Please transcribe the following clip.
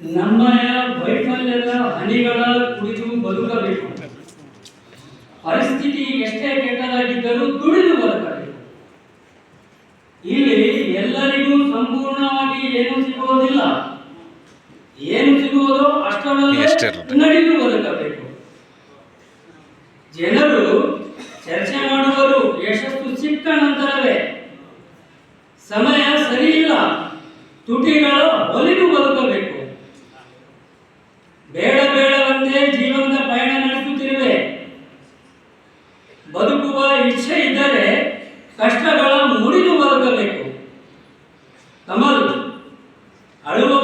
ನಮ್ಮಯ ವೈಫಲ್ಯದ ಹನಿಗಳ ಕುಡಿದು ಬದುಕಬೇಕು. ಪರಿಸ್ಥಿತಿ ಎಷ್ಟೇ ಕೆಟ್ಟದಾಗಿದ್ದರೂ ದುಡಿದು ಬದುಕಬೇಕು. ಇಲ್ಲಿ ಎಲ್ಲರಿಗೂ ಸಂಪೂರ್ಣವಾಗಿ ಏನು ಸಿಗುವುದಿಲ್ಲ. ಏನು ಸಿಗುವುದೋ ಅಷ್ಟರಲ್ಲೇ? ನಡೆದು ಬದುಕಬೇಕು. ಜನರು ಚರ್ಚೆ ಮಾಡುವರು ಯಶಸ್ಸು ಸಿಕ್ಕ ನಂತರವೇ. ಸಮಯ ಸರಿಯಿಲ್ಲ. ತುಟಿಗಳ ಒಲಿದು ಬದುಕಬೇಕು. ಬೇಡ ಬೇಡವಂತೆ ಜೀವನದ ಪಯಣ ನಡೆಸುತ್ತಿರುವೆ. ಬದುಕುವ ಇಚ್ಛೆ ಇದ್ದರೆ ಕಷ್ಟಗಳ ಮುಡಿದು ಬದುಕಬೇಕು. ಕಮಲ್ ಅಳುವವರೆಲ್ಲರೂ